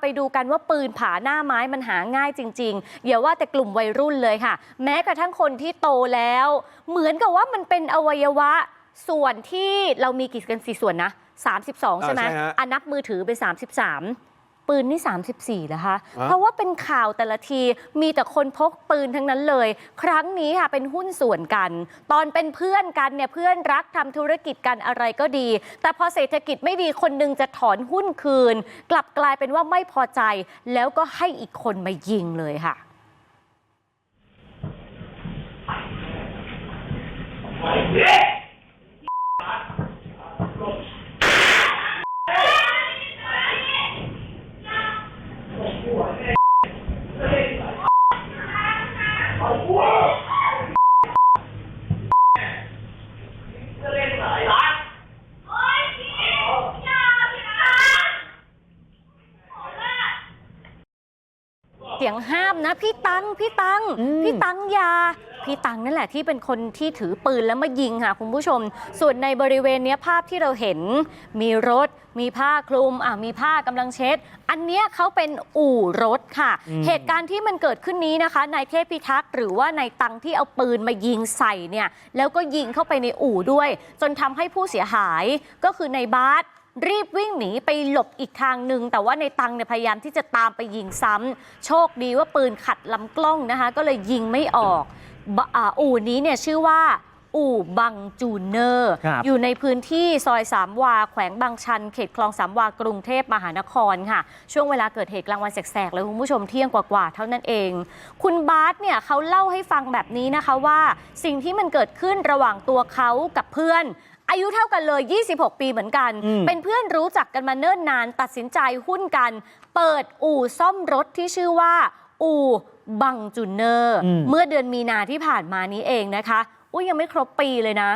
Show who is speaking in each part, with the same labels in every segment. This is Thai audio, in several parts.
Speaker 1: ไปดูกันว่าปืนผาหน้าไม้มันหาง่ายจริงๆอย่าว่าแต่กลุ่มวัยรุ่นเลยค่ะ แม้กระทั่งคนที่โตแล้ว เหมือนกับว่ามันเป็นอวัยวะส่วนที่เรามีกี่กันสี่ส่วนนะ32 ใช่ไหม
Speaker 2: อ่าใช่ฮะ
Speaker 1: อันนับมือถือเป็น 33 ปืนนี่ 34นะคะ
Speaker 2: ฮะ
Speaker 1: เพราะว่าเป็นข่าวแต่ละทีมีแต่คนพกปืนทั้งนั้นเลย ครั้งนี้ค่ะเป็นหุ้นส่วนกัน ตอนเป็นเพื่อนกันเนี่ยเพื่อนรักทำธุรกิจกันอะไรก็ดี แต่พอเศรษฐกิจไม่ดีคนหนึงจะถอนหุ้นคืน กลับกลายเป็นว่าไม่พอใจ แล้วก็ให้อีกคนมายิงเลยค่ะเยงห้ามนะ พี่ตังพี่ตัง
Speaker 3: อืม
Speaker 1: พี่ตังอยา พี่ตังนั่นแหละที่เป็นคนที่ถือปืนแล้วมายิงค่ะคุณผู้ชม ส่วนในบริเวณเนี้ยภาพที่เราเห็น มีรถ มีผ้าคลุมอะมีผ้ากำลังเช็ด อันเนี้ยเขาเป็นอู่รถค่ะ เหตุการณ์ที่มันเกิดขึ้นนี้นะคะนายเทพพิทักษ์หรือว่านายตังที่เอาปืนมายิงใส่เนี่ยแล้วก็ยิงเข้าไปในอู่ด้วย จนทำให้ผู้เสียหายก็คือในบาส รีบวิ่งหนีไปหลบอีกทางหนึ่งแต่ว่าในตังเนี่ยพยายามที่จะตามไปยิงซ้ำโชคดีว่าปืนขัดลำกล้องนะคะ ก็เลยยิงไม่ออกบอ่าอู่นี้เนี่ยชื่อว่า อู่บังจูเนอร์
Speaker 3: ครับ
Speaker 1: อยู่ในพื้นที่ซอยสามวา แขวงบางชัน เขตคลองสามวากรุงเทพมหานครค่ะ ช่วงเวลาเกิดเหตุกลางวันแสกๆเลยคุณผู้ชมเที่ยงกว่าๆเท่านั้นเอง คุณบาสเนี่ยเขาเล่าให้ฟังแบบนี้นะคะว่า สิ่งที่มันเกิดขึ้นระหว่างตัวเขากับเพื่อน อายุเท่ากันเลย 26 ปีเหมือนกัน
Speaker 3: อืม
Speaker 1: เป็นเพื่อนรู้จักกันมาเนิ่นนาน ตัดสินใจหุ้นกัน เปิดอู่ซ่อมรถที่ชื่อว่า อู่บังจูเนอร์
Speaker 3: อืม
Speaker 1: เมื่อเดือนมีนาที่ผ่านมานี้เองนะคะ อุ้ยยังไม่ครบปีเลยนะ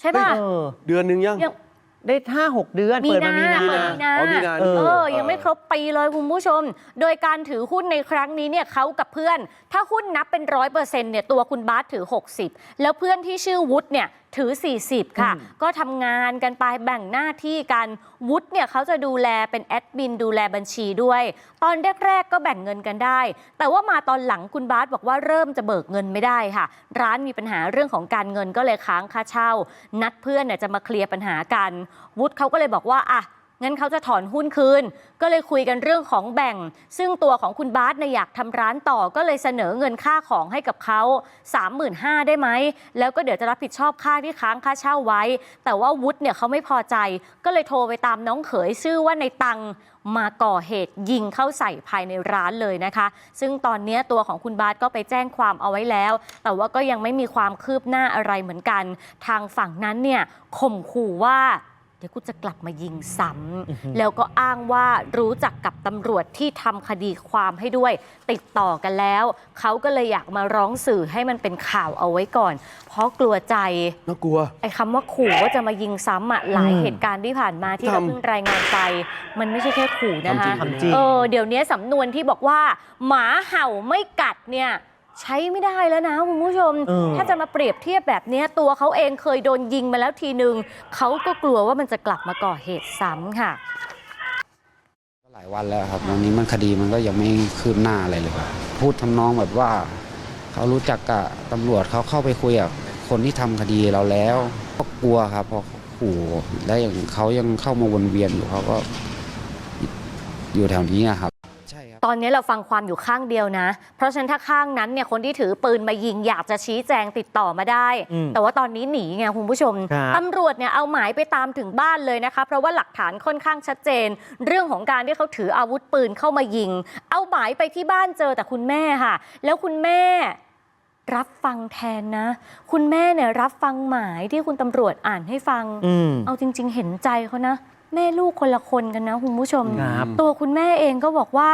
Speaker 1: ใช่ป่ะ
Speaker 3: เออ
Speaker 2: เดือนหนึ่งยัง
Speaker 1: ยัง
Speaker 3: ได้ห้าหกเดือน
Speaker 1: มี
Speaker 3: เปิดมา
Speaker 1: นา
Speaker 3: มีนา
Speaker 1: เปิดมีนา
Speaker 2: อ๋อมีนา
Speaker 3: เออ
Speaker 1: เออ ยังไม่ครบปีเลยคุณผู้ชม โดยการถือหุ้นในครั้งนี้เนี่ยเขากับเพื่อน ถ้าหุ้นนับเป็นร้อยเปอร์เซ็นต์เนี่ยตัวคุณบาสถือ 60 แล้วเพื่อนที่ชื่อวุฒิเนี่ยถือ 40 ค่ะ ก็ทำงานกันไปแบ่งหน้าที่กัน วุฒิเนี่ยเขาจะดูแลเป็นแอดมินดูแลบัญชีด้วย ตอนแรกๆก็แบ่งเงินกันได้ แต่ว่ามาตอนหลังคุณบาสบอกว่าเริ่มจะเบิกเงินไม่ได้ค่ะ ร้านมีปัญหาเรื่องของการเงินก็เลยค้างค่าเช่า นัดเพื่อนเนี่ยจะมาเคลียร์ปัญหากันวุฒิเขาก็เลยบอกว่าอะงั้นเขาจะถอนหุ้นคืน ก็เลยคุยกันเรื่องของแบ่ง ซึ่งตัวของคุณบาสเนี่ยอยากทำร้านต่อก็เลยเสนอเงินค่าของให้กับเขา 35,000 ได้ไหม แล้วก็เดี๋ยวจะรับผิดชอบค่าที่ค้างค่าเช่าไว้ แต่ว่าวุฒิเนี่ยเขาไม่พอใจ ก็เลยโทรไปตามน้องเขยชื่อว่าในตังมาก่อเหตุยิงเข้าใส่ภายในร้านเลยนะคะ ซึ่งตอนนี้ตัวของคุณบาสก็ไปแจ้งความเอาไว้แล้ว แต่ว่าก็ยังไม่มีความคืบหน้าอะไรเหมือนกัน ทางฝั่งนั้นเนี่ยข่มขู่ว่า เดี๋ยวกูจะกลับมายิงซ้ำแล้วก็อ้างว่ารู้จักกับตำรวจที่ทำคดีความให้ด้วย ติดต่อกันแล้ว เขาก็เลยอยากมาร้องสื่อให้มันเป็นข่าวเอาไว้ก่อน เพราะกลัวใจ
Speaker 2: น่ากลัว
Speaker 1: ไอ้คำว่าขู่ว่าจะมายิงซ้ำอะหลาย
Speaker 3: อืม
Speaker 1: เหตุการณ์ที่ผ่านมาที่
Speaker 2: ทำ
Speaker 1: เราเพิ่งรายงานไป มันไม่ใช่แค่ขู่นะคะ
Speaker 2: ทำจริง
Speaker 3: ทำจริง
Speaker 1: เออเดี๋ยวนี้สำนวนที่บอกว่า หมาเห่าไม่กัดเนี่ย ใช้ไม่ได้แล้วนะคุณผู้ชม
Speaker 3: เออ
Speaker 1: ถ้าจะมาเปรียบเทียบแบบเนี้ยตัวเขาเองเคยโดนยิงมาแล้วทีหนึ่งเขาก็กลัวว่ามันจะกลับมาก่อเหตุซ้ำค่ะ
Speaker 4: ก็หลายวันแล้วครับวันนี้มันคดีมันก็ยังไม่คืบหน้าอะไรเลยครับพูดทำนองแบบว่าเขารู้จักกับตำรวจเขาเข้าไปคุยกับคนที่ทำคดีเราแล้วก็กลัวครับเพราะขู่และอย่างเขายังเข้ามาวนเวียนอยู่เขาก็อยู่แถวนี้อะครับใช่ครับ
Speaker 1: ตอนนี้เราฟังความอยู่ข้างเดียวนะ เพราะฉะนั้นถ้าข้างนั้นเนี่ยคนที่ถือปืนมายิงอยากจะชี้แจงติดต่อมาได้
Speaker 3: อืม
Speaker 1: แต่ว่าตอนนี้หนีไงคุณผู้ชม
Speaker 3: ครับ
Speaker 1: ตำรวจเนี่ยเอาหมายไปตามถึงบ้านเลยนะคะเพราะว่าหลักฐานค่อนข้างชัดเจน เรื่องของการที่เขาถืออาวุธปืนเข้ามายิง เอาหมายไปที่บ้านเจอแต่คุณแม่ค่ะ แล้วคุณแม่รับฟังแทนนะ คุณแม่เนี่ยรับฟังหมายที่คุณตำรวจอ่านให้ฟัง
Speaker 3: อืม
Speaker 1: เอาจริง ๆ เห็นใจเขานะ แม่ลูกคนละคนกันนะคุณผู้ชม
Speaker 3: ครับ
Speaker 1: ตัวคุณแม่เองก็บอกว่า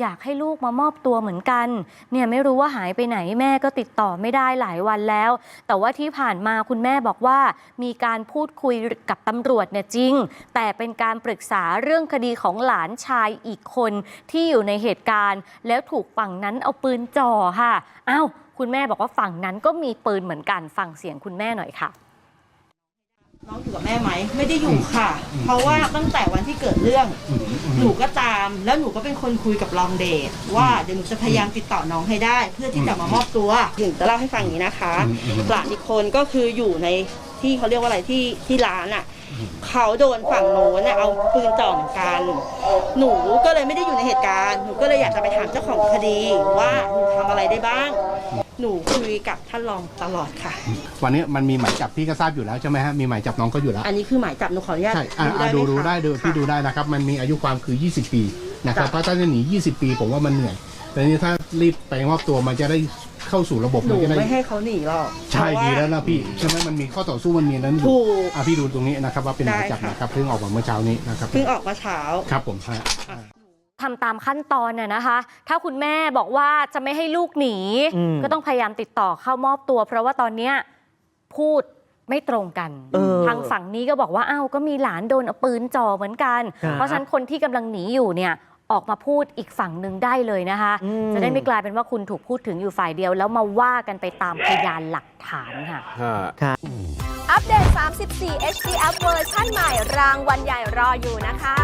Speaker 1: อยากให้ลูกมามอบตัวเหมือนกัน เนี่ยไม่รู้ว่าหายไปไหนแม่ก็ติดต่อไม่ได้หลายวันแล้ว แต่ว่าที่ผ่านมาคุณแม่บอกว่า มีการพูดคุยกับตำรวจเนี่ยจริง แต่เป็นการปรึกษาเรื่องคดีของหลานชายอีกคนที่อยู่ในเหตุการณ์ แล้วถูกฝั่งนั้นเอาปืนจ่อค่ะ อ้าวคุณแม่บอกว่าฝั่งนั้นก็มีปืนเหมือนกันฟังเสียงคุณแม่หน่อยค่ะ
Speaker 2: องอยู่กับแม่ไหมไม่ได้อยู่ค่ะ เพราะว่าตั้งแต่วันที่เกิดเรื่อง หนูก็ตาม แล้วหนูก็เป็นคนคุยกับรองเดชว่าเดี๋ยวหนูจะพยายามติดต่อน้องให้ได้ เพื่อที่จะมามอบตัวถึงจะเล่าให้ฟังอย่างนี้นะคะหลานอีกคนก็คืออยู่ในที่เขาเรียกว่าอะไรที่ที่ร้านอะเขาโดนฝั่งโน้นน่ะเอาปืนจ่อเหมือนกัน หนูก็เลยไม่ได้อยู่ในเหตุการณ์ หนูก็เลยอยากจะไปถามเจ้าของคดีว่าหนูทำอะไรได้บ้าง หนูคุยกับท่านรองตลอดค่ะ
Speaker 3: วันนี้มันมีหมายจับพี่ก็ทราบอยู่แล้วใช่ไหมฮะมีหมายจับน้องก็อยู่แล้ว
Speaker 2: อันนี้คือหมายจับหนูขออนุญาต
Speaker 3: ใช่อะอะ
Speaker 2: หม
Speaker 3: ดูดู
Speaker 2: คะ
Speaker 3: ได้ดูพี่
Speaker 2: ค่ะ
Speaker 3: ดูได้นะครับ มันมีอายุความคือ 20 ปีนะครับ
Speaker 2: ค่ะ
Speaker 3: เพราะถ้าจะหนี 20 ปีผมว่ามันเหนื่อยแต่นี่ถ้ารีบไปมอบตัวมันจะได้เข้าสู่ระบบ
Speaker 2: หนู
Speaker 3: มันจะได้
Speaker 2: ไม่ให้เขาหนีหรอก
Speaker 3: ใช่
Speaker 2: เพราะา
Speaker 3: ดีแล้วนะพี่ใช่ไหมมันมีข้อต่อสู้มันมีนั้นอยู่
Speaker 2: ถูก
Speaker 3: อะพี่ดูตรงนี้นะครับว่าเป็นหมายจับ
Speaker 2: ได้ค่ะ
Speaker 3: นะครับเพิ่งออกมาเมื่อเช้านี้นะครับ
Speaker 2: เพิ่งออกมาเช้า
Speaker 3: ครับผมฮะ
Speaker 1: ทำตามขั้นตอนน่ะนะคะ ถ้าคุณแม่บอกว่าจะไม่ให้ลูกหนี
Speaker 5: อืม
Speaker 1: ก็ต้องพยายามติดต่อเข้ามอบตัว เพราะว่าตอนเนี้ยพูดไม่ตรงกัน
Speaker 5: เออ
Speaker 1: ทางฝั่งนี้ก็บอกว่าอ้าวก็มีหลานโดนเอาปืนจ่อเหมือนกัน
Speaker 5: ครับ
Speaker 1: เพราะฉะนั้นคนที่กำลังหนีอยู่เนี่ยออกมาพูดอีกฝั่งหนึ่งได้เลยนะคะ
Speaker 5: อืม
Speaker 1: จะได้ไม่กลายเป็นว่าคุณถูกพูดถึงอยู่ฝ่ายเดียว แล้วมาว่ากันไปตามพยานหลักฐานค่ะ
Speaker 6: อัปเดต 34 HD App เวอร์ชันใหม่รางวัลใหญ่รออยู่นะคะ